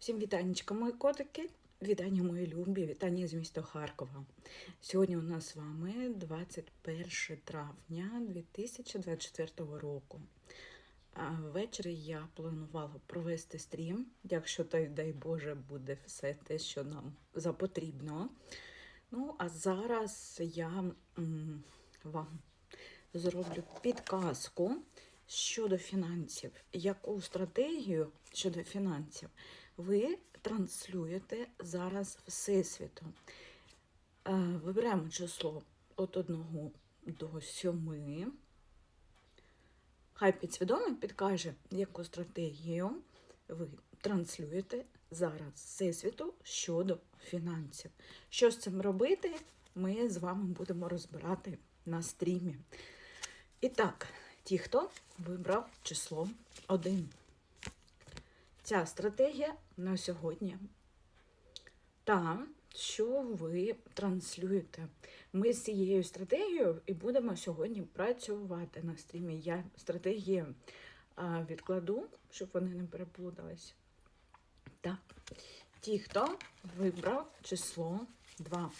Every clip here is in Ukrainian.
Всім вітанечка, мої котики. Вітання мої любі, вітання з міста Харкова. Сьогодні у нас з вами 21 травня 2024 року. Ввечері я планувала провести стрім, якщо то, дай Боже, буде все те, що нам запотрібно. Ну, а зараз я вам зроблю підказку щодо фінансів. Яку стратегію щодо фінансів ви транслюєте зараз Всесвіту? Е, Вибираємо число від 1 до 7. Хай підсвідомо підкаже, яку стратегію ви транслюєте зараз Всесвіту щодо фінансів. Що з цим робити, ми з вами будемо розбирати на стрімі. І так, ті, хто вибрав число 1. Ця стратегія на сьогодні та, що ви транслюєте. Ми з цією стратегією і будемо сьогодні працювати на стрімі. Я стратегії відкладу, щоб вони не переплутались. Так, ті, хто вибрав число 2.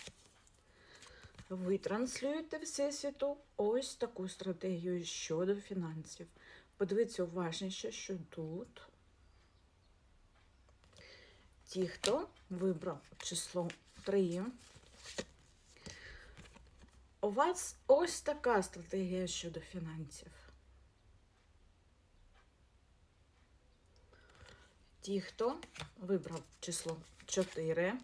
Ви транслюєте Всесвіту ось таку стратегію щодо фінансів. Подивіться уважніше, що тут. Ті, хто вибрав число 3. У вас ось така стратегія щодо фінансів. Ті, хто вибрав число 4.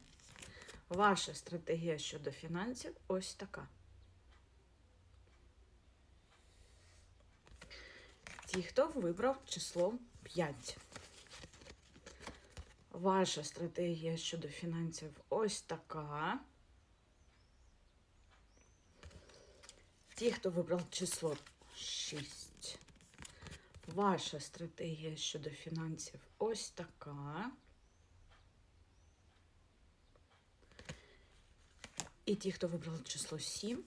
Ваша стратегія щодо фінансів ось така. Ті, хто вибрав число 5. Ваша стратегія щодо фінансів ось така. Ті, хто вибрав число 6. Ваша стратегія щодо фінансів ось така. І ті, хто вибрав число 7,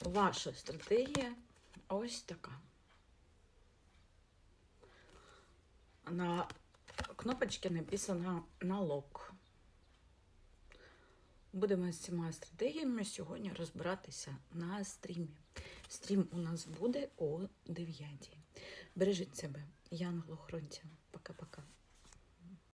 ваша стратегія ось така. На кнопочці написано налог. Будемо з цими стратегіями сьогодні розбиратися на стрімі. Стрім у нас буде о 9. Бережіть себе. Пока-пока.